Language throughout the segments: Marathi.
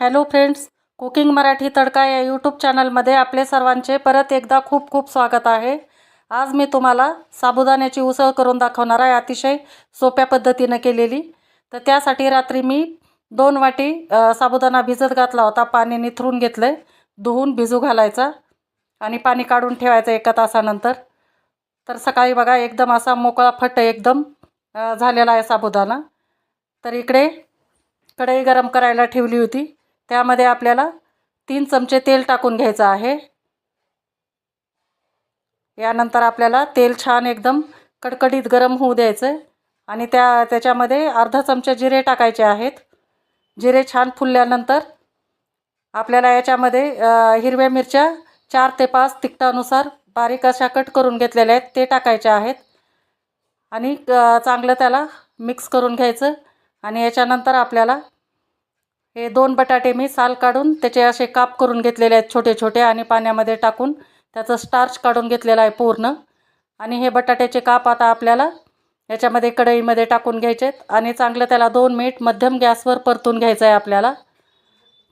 हॅलो फ्रेंड्स कुकिंग मराठी तडका या यूट्यूब चॅनलमध्ये आपले सर्वांचे परत एकदा खूप खूप स्वागत आहे. आज मी तुम्हाला साबुदाण्याची उसळ करून दाखवणार आहे अतिशय सोप्या पद्धतीनं केलेली. तर त्यासाठी रात्री मी दोन वाटी साबुदाणा भिजत घातला होता पाणी निथरून घेतलं आहे धुवून भिजू घालायचा आणि पाणी काढून ठेवायचं एका तासानंतर. तर सकाळी बघा एकदम असा मोकळा फट एकदम झालेला आहे साबुदाणा. तर इकडे कढई गरम करायला ठेवली होती. त्यामध्ये आपल्याला तीन चमचे तेल टाकून घ्यायचं आहे. यानंतर आपल्याला तेल छान एकदम कडकडीत गरम होऊ द्यायचं आणि त्या त्याच्यामध्ये अर्धा चमचा जिरे टाकायचे आहेत. जिरे छान फुलल्यानंतर आपल्याला याच्यामध्ये हिरव्या मिरच्या चार ते पाच तिखटानुसार बारीक अशा कट करून घेतलेल्या आहेत. ते टाकायच्या आहेत. आणि चांगलं त्याला मिक्स करून घ्यायचं. आणि याच्यानंतर आपल्याला हे दोन बटाटे मी साल काढून त्याचे असे काप करून घेतलेले आहेत छोटे छोटे आणि पाण्यामध्ये टाकून त्याचं स्टार्च काढून घेतलेलं आहे पूर्ण. आणि हे बटाट्याचे काप आता आपल्याला याच्यामध्ये कढईमध्ये टाकून घ्यायचे आहेत. आणि चांगलं त्याला दोन मिनिट मध्यम गॅसवर परतून घ्यायचं आहे आपल्याला.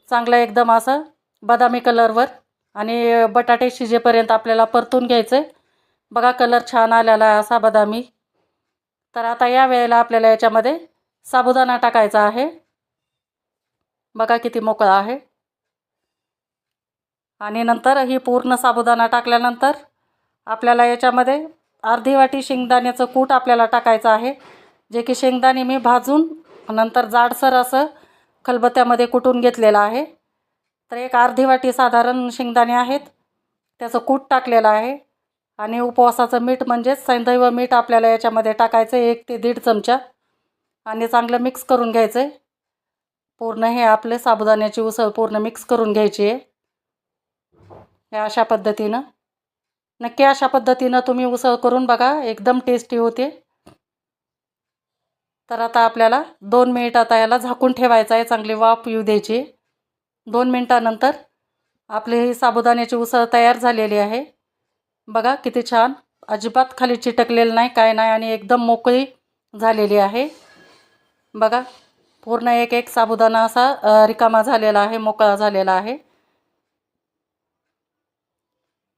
चांगलं एकदम असं बदामी कलरवर आणि बटाटे शिजेपर्यंत आपल्याला परतून घ्यायचं आहे. बघा कलर छान आलेला आहे असा बदामी. तर आता या वेळेला आपल्याला याच्यामध्ये साबुदाणा टाकायचा आहे. बघा किती मोकळा आहे. आणि नंतर ही पूर्ण साबुदाणा टाकल्यानंतर आपल्याला याच्यामध्ये अर्धी वाटी शेंगदाण्याचं कूट आपल्याला टाकायचं आहे. जे की शेंगदाणे मी भाजून नंतर जाडसर असं खलबत्त्यामध्ये कुटून घेतलेलं आहे. तर एक अर्धी वाटी साधारण शेंगदाणे आहेत. त्याचं कूट टाकलेलं आहे. आणि उपवासाचं मीठ म्हणजेच सैंदैव मीठ आपल्याला याच्यामध्ये टाकायचं एक ते दीड चमचा. आणि चांगलं मिक्स करून घ्यायचं आहे. पूर्ण हे आपले साबुदाण्याची उसळ पूर्ण मिक्स करून घ्यायची आहे. या अशा पद्धतीनं. नक्की अशा पद्धतीनं तुम्ही उसळ करून बघा एकदम टेस्टी होते. तर आता आपल्याला दोन मिनिट आता याला झाकून ठेवायचं आहे चांगली वाफ येऊ द्यायची. दोन मिनटानंतर आपली ही साबुदाण्याची उसळ तयार झालेली आहे. बघा किती छान. अजिबात खाली चिटकलेलं नाही काय नाही आणि एकदम मोकळी झालेली आहे. बघा. पूर्ण एक एक साबुदाणा असा रिकामा झालेला आहे मोकळा झालेला आहे.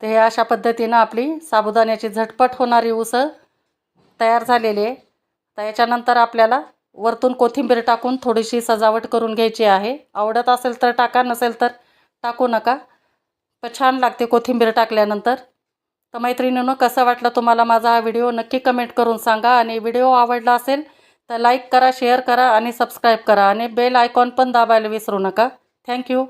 ते अशा पद्धतीनं आपली साबुदाण्याची झटपट होणारी उसळ तयार झालेली आहे. तर याच्यानंतर आपल्याला वरतून कोथिंबीर टाकून थोडीशी सजावट करून घ्यायची आहे. आवडत असेल तर टाका नसेल तर टाकू नका. पण छान लागते कोथिंबीर टाकल्यानंतर. तर मैत्रिणीनं कसं वाटलं तुम्हाला माझा हा व्हिडिओ? नक्की कमेंट करून सांगा आणि व्हिडिओ आवडला असेल तर लाईक करा शेअर करा आणि सबस्क्राईब करा आणि बेल आयकॉन पण दाबायला विसरू नका. थँक्यू